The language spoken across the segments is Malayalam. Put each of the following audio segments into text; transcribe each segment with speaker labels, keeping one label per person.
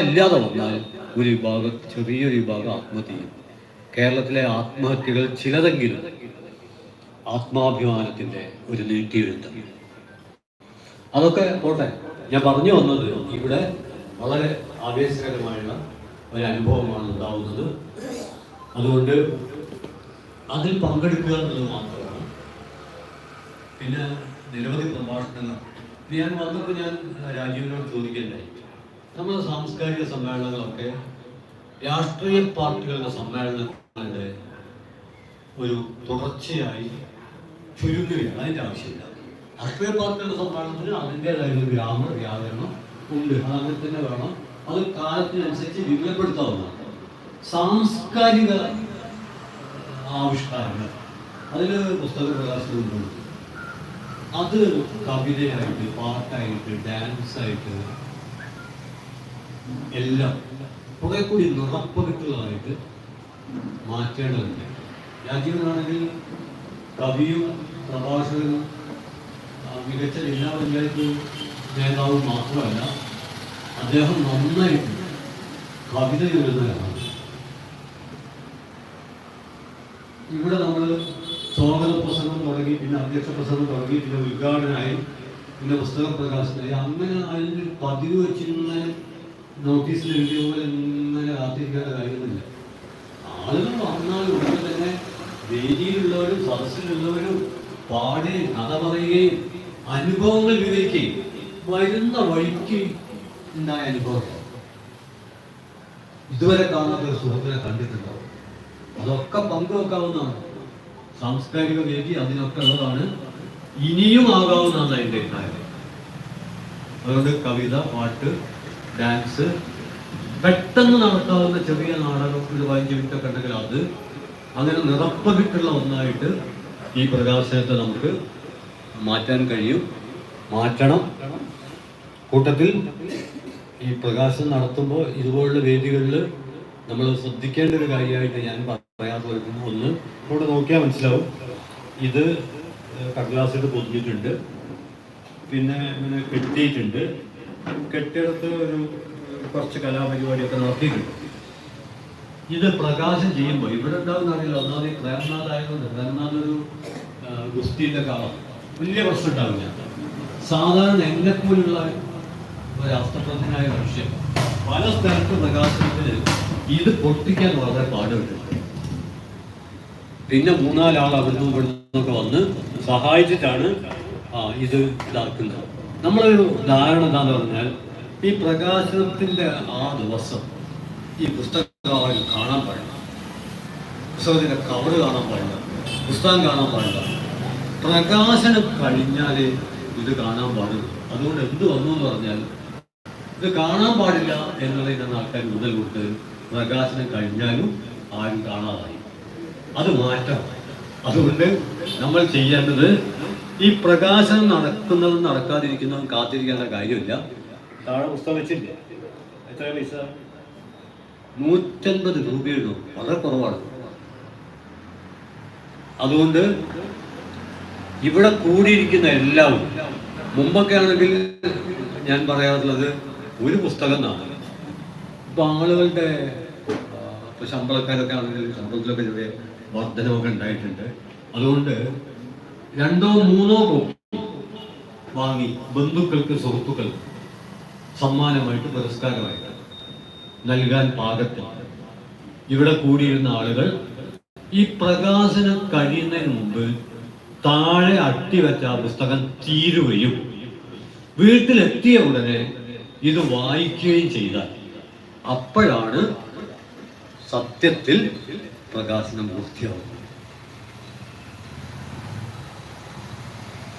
Speaker 1: ഇല്ലാതെ വന്നാൽ ഒരു വിഭാഗം ചെറിയൊരു വിഭാഗം ആത്മഹത്യ ചെയ്യും. കേരളത്തിലെ ആത്മഹത്യകൾ ചിലതെങ്കിലും ആത്മാഭിമാനത്തിന്റെ ഒരു നീട്ടിയെഴുത്ത്. അതൊക്കെ പോട്ടെ. ഞാൻ പറഞ്ഞു വന്നത് ഇവിടെ വളരെ ആവേശകരമായുള്ള ഒരു അനുഭവമാണ് ഉണ്ടാവുന്നത്. അതുകൊണ്ട് അതിൽ പങ്കെടുക്കുക എന്നുള്ളത് മാത്രമാണ്. പിന്നെ നിരവധി പ്രഭാഷണങ്ങൾ. ഞാൻ വന്നപ്പോൾ ഞാൻ രാജീവിനോട് ചോദിക്കണ്ടായി നമ്മുടെ സാംസ്കാരിക സമ്മേളനങ്ങളൊക്കെ രാഷ്ട്രീയ പാർട്ടികളുടെ സമ്മേളനങ്ങളുടെ ഒരു തുടർച്ചയായി ചുരുങ്ങുകയാണ് അതിന്റെ ആവശ്യമില്ല. രാഷ്ട്രീയ പാർട്ടികളുടെ സമ്മേളനത്തിന് അതിന്റെതായ ഒരു ഗ്രാമ വ്യാകരണം ഉണ്ട്. അത് തന്നെ വേണം. അത് കാലത്തിനനുസരിച്ച് വിപുലപ്പെടുത്താവുന്നതാണ്. സാംസ്കാരിക ആവിഷ്കാരങ്ങൾ. അതിൽ പുസ്തക പ്രകാശനമുണ്ട് അത് കവിതയായിട്ട് പാട്ടായിട്ട് ഡാൻസായിട്ട് എല്ലാം. കുറെ കൂടി നിറപ്പകിട്ടുള്ളതായിട്ട് മാറ്റേണ്ടതുണ്ട്. രാജീവനാണെങ്കിൽ കവിയും പ്രഭാഷകനും മികച്ച ജില്ലാ പഞ്ചായത്ത് നേതാവും മാത്രമല്ല അദ്ദേഹം നന്നായിട്ട് കവിത എഴുതുന്നതാണ് ഇവിടെ നമ്മൾ സ്വാഗത പ്രസംഗം തുടങ്ങി പിന്നെ അധ്യക്ഷ പ്രസംഗം തുടങ്ങി പിന്നെ ഉദ്ഘാടനമായി പിന്നെ പുസ്തക പ്രകാശനമായി അങ്ങനെ അതിന്റെ പതിവ് വെച്ചിരുന്ന നോട്ടീസിൽ എഴുതിയ പോലെ ഇങ്ങനെ കാത്തിരിക്കേണ്ട കാര്യമില്ല ആളുകൾ വന്നാൽ ഉടനെ തന്നെ വേദിയിലുള്ളവരും സദസ്സിലുള്ളവരും പാടി കഥ പറയുകയും അനുഭവങ്ങൾ വിവരിക്കുകയും വരുന്ന വഴിക്ക് ഉണ്ടായ അനുഭവം ഇതുവരെ കാണാത്ത ഒരു സുഹൃത്തിനെ കണ്ടിട്ടുണ്ടാവും അതൊക്കെ പങ്കുവെക്കാവുന്നതാണ്. സാംസ്കാരിക വേദി അതിനൊക്കെ ഉള്ളതാണ്. ഇനിയും ആകാവുന്നതാണ് എന്റെ അഭിപ്രായം അതുകൊണ്ട് കവിത പാട്ട് ഡാൻസ്. പെട്ടെന്ന് നടത്താവുന്ന ചെറിയ നാടകം ഒരു പതിനഞ്ച് മിനിറ്റ് ഒക്കെ ഉണ്ടെങ്കിൽ അത് അങ്ങനെ നിറപ്പകിട്ടുള്ള ഒന്നായിട്ട് ഈ പ്രകാശനത്തെ നമുക്ക് മാറ്റാൻ കഴിയും. മാറ്റണം. കൂട്ടത്തിൽ ഈ പ്രകാശനം നടത്തുമ്പോൾ ഇതുപോലുള്ള വേദികളിൽ നമ്മൾ ശ്രദ്ധിക്കേണ്ട ഒരു കാര്യമായിട്ട് ഞാൻ പറയാതെ വരുന്നു ഒന്ന് ഇവിടെ നോക്കിയാൽ മനസ്സിലാവും. ഇത് കടലാസിട്ട് പൊതിഞ്ഞിട്ടുണ്ട്. പിന്നെ ഇങ്ങനെ കെട്ടിയിട്ടുണ്ട്. കെട്ടിടത്ത് ഒരു കുറച്ച് കലാപരിപാടിയൊക്കെ നടത്തിയിട്ടുണ്ട്. ഇത് പ്രകാശം ചെയ്യുമ്പോൾ ഇവിടെ ഉണ്ടാവുന്ന അറിയില്ല. ഒന്നാമത് ഈ പ്രേംനാഥ് ആയതുകൊണ്ട് പ്രേംനാഥ് ഒരു ആ, ഗുസ്തിയുടെ കാലം. വലിയ പ്രശ്നം ഉണ്ടാവില്ല. സാധാരണ എന്നെ പോലുള്ള ഒരു അസ്തപ്രജ്ഞനായ മനുഷ്യൻ പല സ്ഥലത്ത് പ്രകാശനത്തിന് ഇത് പൊട്ടിക്കാൻ വളരെ പാടുണ്ട്. പിന്നെ മൂന്നാലാൾ അവിടുന്ന് ഇവിടുന്നൊക്കെ വന്ന് സഹായിച്ചിട്ടാണ് ഇത് ഇതാക്കുന്നത്. നമ്മളൊരു ധാരണ എന്താന്ന് പറഞ്ഞാൽ ഈ പ്രകാശനത്തിന്റെ ആ ദിവസം ഈ പുസ്തകം കാണാൻ പാടില്ല. പുസ്തകത്തിന്റെ കവറ് കാണാൻ പാടില്ല. പുസ്തകം കാണാൻ പാടില്ല. പ്രകാശനം കഴിഞ്ഞാലേ ഇത് കാണാൻ പാടുള്ളൂ. അതുകൊണ്ട് എന്ത് വന്നു എന്ന് പറഞ്ഞാൽ ഇത് കാണാൻ പാടില്ല എന്നുള്ളതിനാണ് ആൾക്കാർ മുതൽ കൊടുത്ത് പ്രകാശനം കഴിഞ്ഞാലും ആരും കാണാതായി. അത് മാറ്റം. അതുകൊണ്ട് നമ്മൾ ചെയ്യേണ്ടത് ഈ പ്രകാശനം നടക്കുന്നതും നടക്കാതിരിക്കുന്നതും കാത്തിരിക്കേണ്ട കാര്യമില്ല. താഴെ പുസ്തകം വെച്ചില്ലേ? എത്ര പൈസ? നൂറ്റൻപത് രൂപയുള്ളൂ വളരെ കുറവാണ്. അതുകൊണ്ട് ഇവിടെ കൂടിയിരിക്കുന്ന എല്ലാവരും മുമ്പൊക്കെ ആണെങ്കിൽ ഞാൻ പറയാറുള്ളത് ഒരു പുസ്തകം എന്നാണ് ഇപ്പൊ ആളുകളുടെ ഇപ്പൊ ശമ്പളക്കാരൊക്കെ ആണെങ്കിൽ ശമ്പളത്തിലൊക്കെ ചെറിയ വർധനമൊക്കെ ഉണ്ടായിട്ടുണ്ട്. അതുകൊണ്ട് രണ്ടോ മൂന്നോ കോപ്പി വാങ്ങി ബന്ധുക്കൾക്ക് സുഹൃത്തുക്കൾക്ക് സമ്മാനമായിട്ട് പുരസ്കാരമായിട്ട് നൽകാൻ പാകത്തിൽ ഇവിടെ കൂടിയിരുന്ന ആളുകൾ ഈ പ്രകാശനം കഴിയുന്നതിന് മുമ്പ് താഴെ അട്ടിവെച്ച ആ പുസ്തകം തീരുകയും വീട്ടിലെത്തിയ ഉടനെ ഇത് വായിക്കുകയും ചെയ്താൽ അപ്പോഴാണ് സത്യത്തിൽ പ്രകാശനം പൂർത്തിയാവുന്നത്.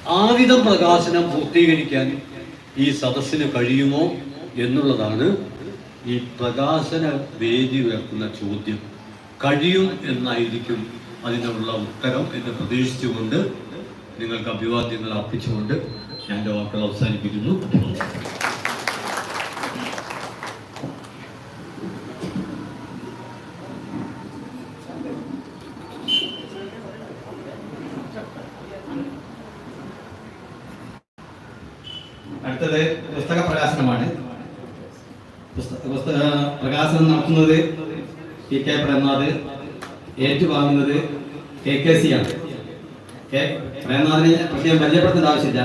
Speaker 1: ആവിധം പ്രകാശനം പൂർത്തീകരിക്കാൻ ഈ സദസ്സിന് കഴിയുമോ എന്നുള്ളതാണ് ഈ പ്രകാശന വേദി ഉയർത്തുന്ന ചോദ്യം. കഴിയും എന്നായിരിക്കും അതിനുള്ള ഉത്തരം എന്ന് പ്രതീക്ഷിച്ചുകൊണ്ട് നിങ്ങൾക്ക് അഭിവാദ്യങ്ങൾ അർപ്പിച്ചുകൊണ്ട് ഞാൻ വാക്കുകൾ അവസാനിപ്പിക്കുന്നു.
Speaker 2: അടുത്തത് പുസ്തക പ്രകാശനമാണ്. പുസ്തക പ്രകാശനം നടത്തുന്നത് പി കെ പ്രേംനാഥ് ഏറ്റുവാങ്ങുന്നത് കെ കെ സി ആണ്. കെ പ്രേംനാഥിനെ പ്രത്യേകം പരിചയപ്പെടുത്തേണ്ട ആവശ്യമില്ല.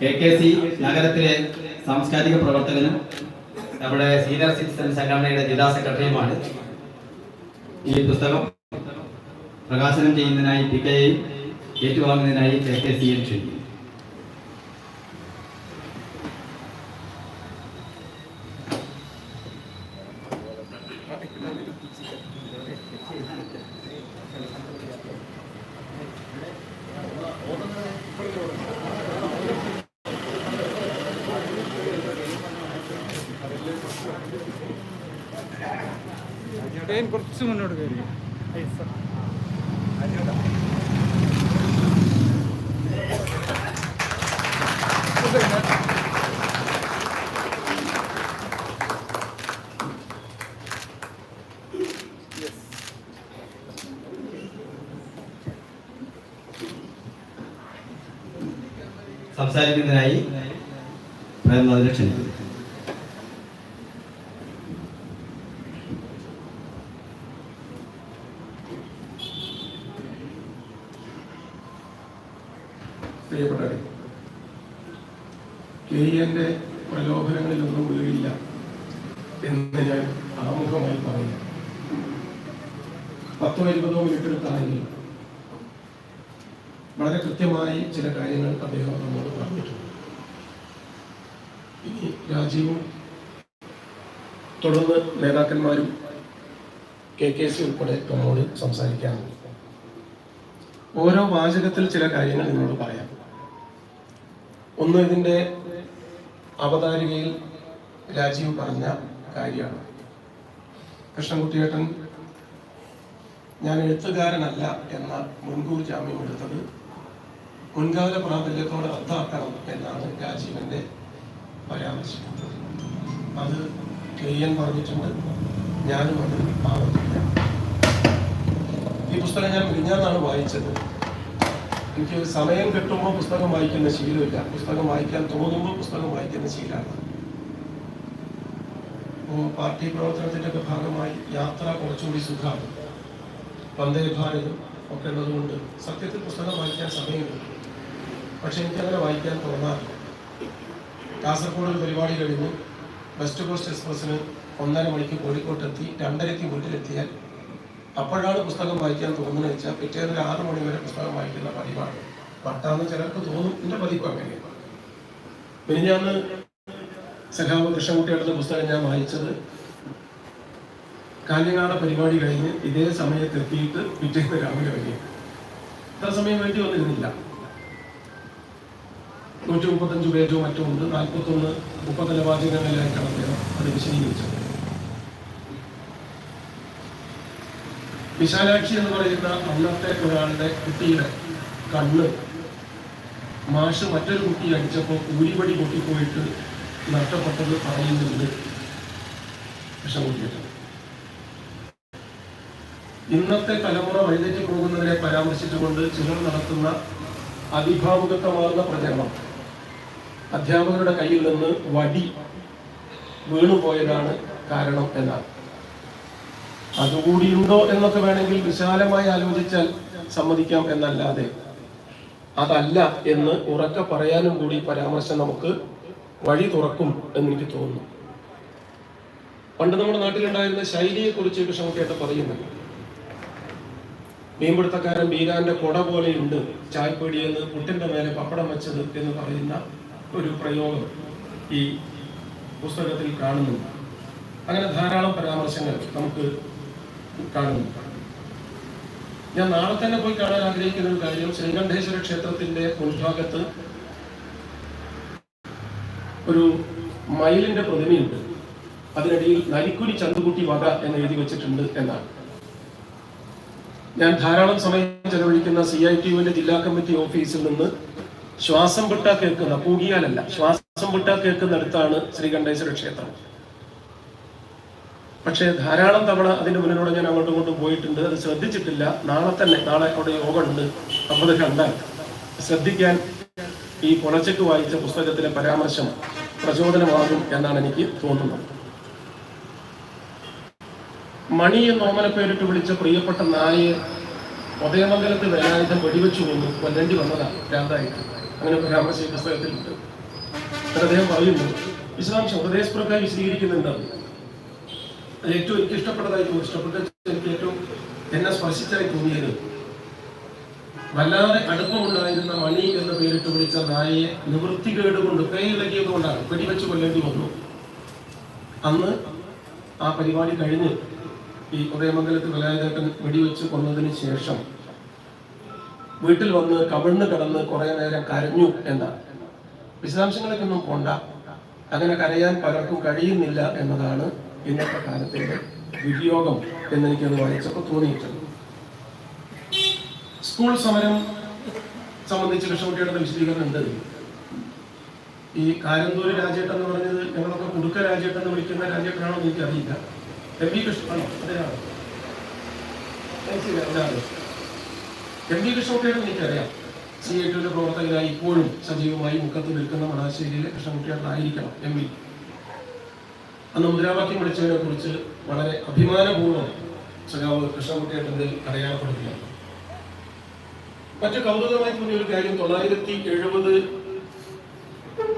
Speaker 2: കെ കെ സി നഗരത്തിലെ സാംസ്കാരിക പ്രവർത്തകനും നമ്മുടെ സീനിയർ സിറ്റിസൺ സംഘടനയുടെ ജില്ലാ സെക്രട്ടറിയുമാണ്. ഈ പുസ്തകം പ്രകാശനം ചെയ്യുന്നതിനായി പി കെയും ഏറ്റുവാങ്ങുന്നതിനായി കെ കെ സിയും ക്ഷണിക്കുന്നു സംസാരിക്കുന്നതിനായി പ്രേംനാഥിനെ ക്ഷണിക്കുന്നു
Speaker 3: പ്രിയപ്പെട്ടവരെ കെ എന്റെ പ്രലോഭനങ്ങളിലൊന്നും വീഴില്ല എന്ന് ഞാൻ ആമുഖമായി പറയുന്നു. പത്തോ ഇരുപതോ മിനിറ്റ് എടുത്താണെങ്കിൽ വളരെ കൃത്യമായി ചില കാര്യങ്ങൾ അദ്ദേഹം നമ്മോട് പറഞ്ഞിട്ടുണ്ട്. ഇനി രാജീവും തുടർന്ന് നേതാക്കന്മാരും കെ കെ സി ഉൾപ്പെടെ നമ്മോട് സംസാരിക്കാറുണ്ട്. ഓരോ വാചകത്തിൽ ചില കാര്യങ്ങൾ നിങ്ങളോട് പറയാം. ഒന്ന് ഇതിന്റെ അവതാരികയിൽ രാജീവ് പറഞ്ഞ കാര്യമാണ്. കൃഷ്ണൻകുട്ടിയേട്ടൻ ഞാൻ എഴുത്തുകാരനല്ല എന്ന മുൻകൂർ ജാമ്യം എടുത്തത് മുൻകാല പ്രാബല്യത്തോടെ റദ്ദാക്കണം എന്നാണ് രാജീവന്റെ പരാമർശം അത് കെ എൻ പറഞ്ഞിട്ടുണ്ട്. ഞാനും അത് ആവർത്തിക്കാം ഈ പുസ്തകം ഞാൻ മിനിഞ്ഞാന്നാണ് വായിച്ചത്. എനിക്ക് സമയം കിട്ടുമ്പോൾ പുസ്തകം വായിക്കുന്ന ശീലമില്ല. പുസ്തകം വായിക്കാൻ തോന്നുമ്പോൾ പുസ്തകം വായിക്കുന്ന ശീലമാണ്. അപ്പോൾ പാർട്ടി പ്രവർത്തനത്തിന്റെ ഒക്കെ ഭാഗമായി യാത്ര കുറച്ചുകൂടി സുഖമാണ്. വന്ദേ ഭാരതം ഒക്കെ ഉള്ളതുകൊണ്ട് സത്യത്തിൽ പുസ്തകം വായിക്കാൻ സമയമില്ല. പക്ഷെ എനിക്കങ്ങനെ വായിക്കാൻ തോന്നാറില്ല. കാസർഗോഡ് പരിപാടി കഴിഞ്ഞ് വെസ്റ്റ് കോസ്റ്റ് എക്സ്പ്രസ്സിന് ഒന്നര മണിക്ക് കോഴിക്കോട്ടെത്തി രണ്ടരയ്ക്ക് വീട്ടിലെത്തിയാൽ അപ്പോഴാണ് പുസ്തകം വായിക്കാൻ തോന്നുന്നത് വെച്ചാൽ പിറ്റേന്ന് ഒരു ആറ് മണി വരെ പുസ്തകം വായിക്കുന്ന പതിവാണ്. പട്ടാന്ന് ചിലർക്ക് തോന്നും എന്റെ പതിവ് അങ്ങനെയാണ്. പിന്നെ ഞാൻ സഖാവ് കൃഷ്ണൻകുട്ടിയുടെ പുസ്തകം ഞാൻ വായിച്ചത്. കാഞ്ഞങ്ങാട് പരിപാടി കഴിഞ്ഞ് ഇതേ സമയത്ത് എത്തിയിട്ട് പിറ്റേന്ന് രാവിലെ വരിക ഇത്ര സമയം വേണ്ടി വന്നിരുന്നില്ല. നൂറ്റി മുപ്പത്തഞ്ച് പേജോ മറ്റോ ഉണ്ട്. നാൽപ്പത്തൊന്ന് മുപ്പത്തല വാചകങ്ങളിലായിട്ടാണ് അദ്ദേഹം അത് വിശദീകരിച്ചത് വിശാലാക്ഷി എന്ന് പറയുന്ന അന്നത്തെ ഒരാളുടെ കുട്ടിയുടെ കണ്ണ് മാഷ് മറ്റൊരു കുട്ടി അടിച്ചപ്പോൾ ഊരിപടി പൊട്ടിപ്പോയിട്ട് നഷ്ടപ്പെട്ടത് പറയുന്നുണ്ട്. കൃഷ്ണൻകുട്ടിയുടെ ഇന്നത്തെ തലമുറ വഴിതെറ്റി പോകുന്നതിനെ പരാമർശിച്ചുകൊണ്ട് ചിലർ നടത്തുന്ന അതിഭാവുകത്വമാർന്ന പ്രചരണം. അധ്യാപകരുടെ കയ്യിൽ നിന്ന് വടി വീണുപോയതാണ് കാരണം എന്നാണ്. അതുകൂടിയുണ്ടോ എന്നൊക്കെ വേണമെങ്കിൽ വിശാലമായി ആലോചിച്ചാൽ സമ്മതിക്കാം എന്നല്ലാതെ. അതല്ല എന്ന് ഉറക്കെ പറയാനും കൂടി പരാമർശം നമുക്ക് വഴി തുറക്കും എന്ന് എനിക്ക് തോന്നുന്നു. പണ്ട് നമ്മുടെ നാട്ടിലുണ്ടായിരുന്ന ശൈലിയെ കുറിച്ച് കൃഷ്ണകുട്ടിയായിട്ട് പറയുന്നുണ്ട്. മീൻപിടുത്തക്കാരൻ ബീരാന്റെ കൊട പോലെയുണ്ട് ചായപ്പൊടിയെന്ന് പുട്ടിന്റെ മേലെ പപ്പടം വെച്ചത് എന്ന് പറയുന്ന ഒരു പ്രയോഗം ഈ പുസ്തകത്തിൽ കാണുന്നുണ്ട്. അങ്ങനെ ധാരാളം പരാമർശങ്ങൾ നമുക്ക് കാണുന്നു. ഞാൻ നാളെ തന്നെ പോയി കാണാൻ ആഗ്രഹിക്കുന്ന ഒരു കാര്യം ശ്രീകണ്ഠേശ്വര ക്ഷേത്രത്തിന്റെ മുൻഭാഗത്ത് ഒരു മയിലിന്റെ പ്രതിമയുണ്ട്. അതിനിടയിൽ നരിക്കുരി ചന്തുകുട്ടി വക എന്ന് എഴുതി വെച്ചിട്ടുണ്ട് എന്നാണ്. ഞാൻ ധാരാളം സമയം ചെലവഴിക്കുന്ന സി ഐ ടി യുവിന്റെ ജില്ലാ കമ്മിറ്റി ഓഫീസിൽ നിന്ന് ശ്വാസം വിട്ട കേൾക്കുന്ന പൂകിയാലല്ല ശ്വാസം വിട്ട കേൾക്കുന്നിടത്താണ് ശ്രീകണ്ഠേശ്വര ക്ഷേത്രം. പക്ഷേ ധാരാളം തവണ അതിന്റെ മുന്നിലൂടെ ഞാൻ അങ്ങോട്ടും ഇങ്ങോട്ടും പോയിട്ടുണ്ട്. അത് ശ്രദ്ധിച്ചിട്ടില്ല. നാളെ തന്നെ നാളെ അവിടെ യോഗമുണ്ട് അപ്പോൾ അത് കണ്ടാൽ ശ്രദ്ധിക്കാൻ ഈ പുലച്ചക്ക് വായിച്ച പുസ്തകത്തിലെ പരാമർശം പ്രചോദനമാകും എന്നാണ് എനിക്ക് തോന്നുന്നത്. മണി എന്ന് ഓമന പേരിട്ട് വിളിച്ച പ്രിയപ്പെട്ട നായയെ ഉദയമംഗലത്ത് വേലായുധം വെടിവെച്ചു കൊന്നു. കൊല്ലേണ്ടി വന്നതാണ്. ഭ്രാന്തായിട്ട്. അങ്ങനെ പരാമർശം ഈ പുസ്തകത്തിലുണ്ട്. അദ്ദേഹം പറയുന്നു. വിശദാംശം ഹൃദയസ്പ്രക്കാർ വിശദീകരിക്കുന്നുണ്ടാവും ഏറ്റവും എനിക്ക് ഇഷ്ടപ്പെട്ടതായി തോന്നി. ഇഷ്ടപ്പെട്ട എനിക്ക് ഏറ്റവും എന്നെ സ്പർശിച്ചായി തോന്നിയത് വല്ലാതെ അടുപ്പമുണ്ടായിരുന്ന മണി എന്ന പേരിട്ട് വിളിച്ച നായയെ നിവൃത്തികേട് കൊണ്ട് പേയിളകിയത് കൊണ്ടാണ് വെടിവെച്ച് കൊല്ലേണ്ടി വന്നു. അന്ന് ആ പരിപാടി കഴിഞ്ഞ് ഈ ഉദയമംഗലത്ത് വേലായുധേട്ടൻ വെടിവെച്ച് കൊന്നതിന് ശേഷം വീട്ടിൽ വന്ന് കവിണ്ണ് കടന്ന് കുറെ നേരം കരഞ്ഞു എന്നാണ് വിശദാംശങ്ങളിലേക്കൊന്നും പോണ്ട. അങ്ങനെ കരയാൻ പലർക്കും കഴിയുന്നില്ല എന്നതാണ് ഇന്നത്തെ കാലത്തിന്റെ വിനിയോഗം എന്നെനിക്കത് വായിച്ചപ്പോൾ തോന്നിയിട്ടുണ്ട്. സ്കൂൾ സമരം സംബന്ധിച്ച് കൃഷ്ണകുട്ടിയുടെ വിശദീകരണം ഉണ്ട്. ഈ കാരന്തൂര് രാജേട്ടൻ എന്ന് പറഞ്ഞത് ഞങ്ങളൊക്കെ കുടുക്ക രാജേട്ടൻ എന്ന് വിളിക്കുന്ന രാജേട്ടനാണോ എന്ന് എനിക്കറിയില്ല. എം വി കൃഷ്ണനാണോ അതാണ് എം വി കൃഷ്ണകുട്ടിയുടെ എനിക്കറിയാം. സി ഐ ടിയുടെ പ്രവർത്തകനായി ഇപ്പോഴും സജീവമായി മുഖത്ത് നിൽക്കുന്ന മണാശ്ശേരിയിലെ കൃഷ്ണകുട്ടിയായിട്ടായിരിക്കണം എം വി. അന്ന് മുദ്രാവാക്യം വിളിച്ചതിനെ കുറിച്ച് വളരെ അഭിമാനപൂർവം സഖാവ് കൃഷ്ണകുട്ടിയേട്ടന്റെ അടയാളപ്പെടുത്തുകയാണ് മറ്റു കൗതുകമായി തോന്നിയ ഒരു കാര്യം തൊള്ളായിരത്തി എഴുപത്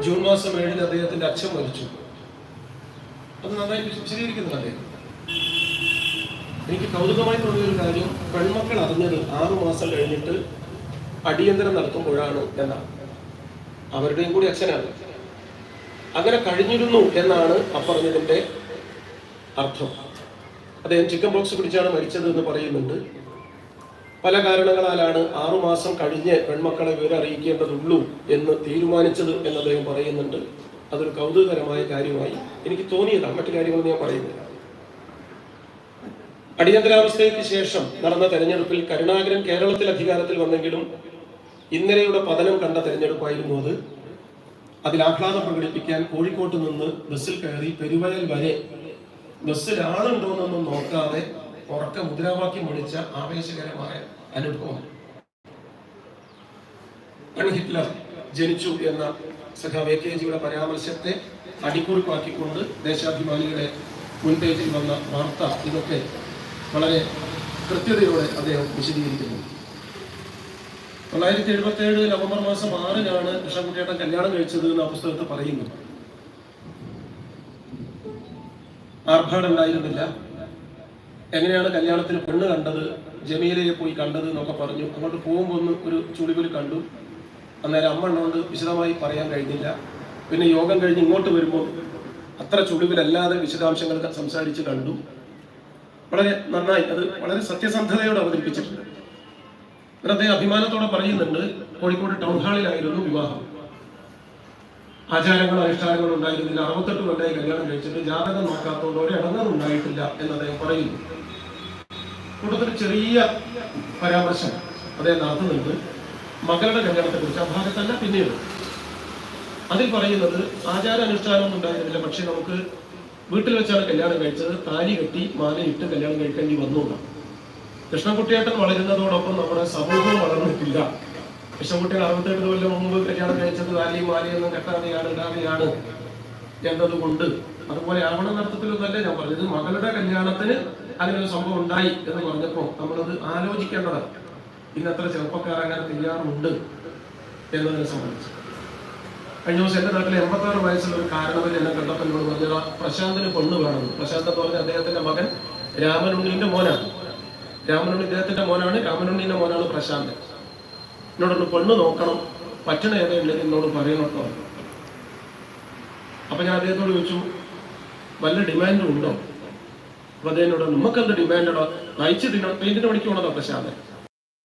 Speaker 3: ജൂൺ മാസം ഏഴിന് അദ്ദേഹത്തിന്റെ അച്ഛൻ മരിച്ചു. അത് നന്നായി വിശദീകരിക്കുന്നുണ്ട് അദ്ദേഹം. എനിക്ക് കൗതുകമായി തോന്നിയ ഒരു കാര്യം പെൺമക്കൾ അറിഞ്ഞത് ആറു മാസം കഴിഞ്ഞിട്ട് അടിയന്തരം നടത്തുമ്പോഴാണ് എന്നാണ്. അവരുടെയും കൂടി അച്ഛനാണ്. അങ്ങനെ കഴിഞ്ഞിരുന്നു എന്നാണ് അപ്പറഞ്ഞതിന്റെ അർത്ഥം. അദ്ദേഹം ചിക്കൻ ബോക്സ് പിടിച്ചാണ് മരിച്ചത് എന്ന് പറയുന്നുണ്ട്. പല കാരണങ്ങളാലാണ് ആറുമാസം കഴിഞ്ഞ് പെൺമക്കളെ വിവരം അറിയിക്കേണ്ടതുള്ളൂ എന്ന് തീരുമാനിച്ചത് എന്ന് അദ്ദേഹം പറയുന്നുണ്ട്. അതൊരു കൗതുകകരമായ കാര്യമായി എനിക്ക് തോന്നിയതാണ്. മറ്റു കാര്യങ്ങളൊന്നും ഞാൻ പറയുന്നില്ല. അടിയന്തരാവസ്ഥയ്ക്ക് ശേഷം നടന്ന തെരഞ്ഞെടുപ്പിൽ കരുണാകരൻ കേരളത്തിൽ അധികാരത്തിൽ വന്നെങ്കിലും ഇന്നലെയുടെ പതനം കണ്ട തെരഞ്ഞെടുപ്പായിരുന്നു അത്. അതിൽ ആഹ്ലാദം പ്രകടിപ്പിക്കാൻ കോഴിക്കോട്ട് നിന്ന് ബസ്സിൽ കയറി പെരുവയൽ വരെ ബസ്സിൽ ആളുണ്ടോന്നൊന്നും നോക്കാതെ ഉറക്ക മുദ്രാവാക്യം വിളിച്ച ആവേശകരമായ അനുഭവം. ഹിറ്റ്ലർ ജനിച്ചു എന്ന സഖാവ് എ കെ ജിയുടെ പരാമർശത്തെ അടിക്കുറിപ്പാക്കിക്കൊണ്ട് ദേശാഭിമാനികളെ മുൻപേജിൽ വന്ന വാർത്ത ഇതൊക്കെ വളരെ കൃത്യതയോടെ അദ്ദേഹം വിശദീകരിക്കുന്നു. തൊള്ളായിരത്തി എഴുപത്തി ഏഴ് നവംബർ മാസം ആറിനാണ് കൃഷ്ണൻകുട്ടിയേട്ടൻ കല്യാണം കഴിച്ചത് എന്ന് ആ പുസ്തകത്തിൽ പറയുന്നു. ആർഭാടം ഉണ്ടായിരുന്നില്ല എങ്ങനെയാണ് കല്യാണത്തിന് പെണ്ണ് കണ്ടത് ജമീലയെ പോയി കണ്ടത് എന്നൊക്കെ പറഞ്ഞു. അങ്ങോട്ട് പോകുമ്പോൾ ഒന്ന് ഒരു ചുളിവിൽ കണ്ടു. അന്നേരം അമ്മ ഉള്ളതുകൊണ്ട് വിശദമായി പറയാൻ കഴിഞ്ഞില്ല. പിന്നെ യോഗം കഴിഞ്ഞ് ഇങ്ങോട്ട് വരുമ്പോൾ അത്ര ചുളിവിലല്ലാതെ വിശദാംശങ്ങൾ സംസാരിച്ച് കണ്ടു. വളരെ നന്നായി. അത് വളരെ സത്യസന്ധതയോടെ അവതരിപ്പിച്ചിട്ടുണ്ട്. എന്നിട്ട് അദ്ദേഹം അഭിമാനത്തോടെ പറയുന്നുണ്ട്. കോഴിക്കോട് ടൗൺ ഹാളിലായിരുന്നു വിവാഹം. ആചാരങ്ങളും അനുഷ്ഠാനങ്ങളും ഉണ്ടായിരുന്നില്ല. അറുപത്തെട്ട് കൊണ്ടായി കല്യാണം കഴിച്ചിട്ട് ജാതകം നോക്കാത്തതുകൊണ്ട് ഒരിടങ്ങും ഉണ്ടായിട്ടില്ല എന്ന് അദ്ദേഹം പറയുന്നു. കൂട്ടത്തിൽ ചെറിയ പരാമർശം അദ്ദേഹം നടത്തുന്നുണ്ട്. മകളുടെ കല്യാണത്തെ കുറിച്ച് ആ ഭാഗത്തല്ല പിന്നീട്. അതിൽ പറയുന്നത് ആചാര അനുഷ്ഠാനം ഉണ്ടായിരുന്നില്ല. പക്ഷെ നമുക്ക് വീട്ടിൽ വെച്ചാണ് കല്യാണം കഴിച്ചത്. താലി കെട്ടി മാലയിട്ട് കല്യാണം കഴിക്കേണ്ടി വന്നു എന്നാണ്. കൃഷ്ണൻകുട്ടിയേട്ടൻ വളരുന്നതോടൊപ്പം നമ്മുടെ സമൂഹം വളർന്നിട്ടില്ല. കൃഷ്ണൻകുട്ടികൾ അറുപത്തെട്ട് കൊല്ലം മുമ്പ് കല്യാണം കഴിച്ചത് താലിയും മാലയൊന്നും കെട്ടാതെയാണ് ഇടാതെയാണ് എന്നതുകൊണ്ട് അതുപോലെ ആവണ നടത്തത്തിലൊന്നല്ല ഞാൻ പറഞ്ഞത്. മകളുടെ കല്യാണത്തിന് അങ്ങനെ ഒരു സംഭവം ഉണ്ടായി എന്ന് പറഞ്ഞപ്പോൾ നമ്മളത് ആലോചിക്കേണ്ടതാണ്. ഇന്നത്ര ചെറുപ്പക്കാർ അങ്ങനെ തയ്യാറുണ്ട് എന്നതിനെ സംബന്ധിച്ച്. കഴിഞ്ഞ ദിവസം എന്റെ നാട്ടിൽ എൺപത്തി ആറ് വയസ്സുള്ള ഒരു കാരണവർ എന്നെ കണ്ടപ്പോൾ പറഞ്ഞത് പ്രശാന്തിന് പെണ്ണ് വേണമെന്ന് പ്രശാന്ത് പറഞ്ഞ അദ്ദേഹത്തിന്റെ മകൻ രാമനുണ്ണിന്റെ മോനാണ്. രാമനുണ്ണി ഇദ്ദേഹത്തിന്റെ മോനാണ്. രാമനുണ്ണിന്റെ മോനാണ് പ്രശാന്ത്. എന്നോടൊന്ന് പെണ്ണ് നോക്കണം. പറ്റണ ഏതെങ്കിലും എന്നോട് പറയണോട്ടോ. അപ്പൊ ഞാൻ അദ്ദേഹത്തോട് ചോദിച്ചു വല്ല ഡിമാൻഡും ഉണ്ടോ? അപ്പൊ അദ്ദേഹം എന്നോട് ഡിമാൻഡോ നയിച്ച് തിന്നണം. പെയിന്റിന് പണിക്ക് പോണതോ പ്രശാന്ത്.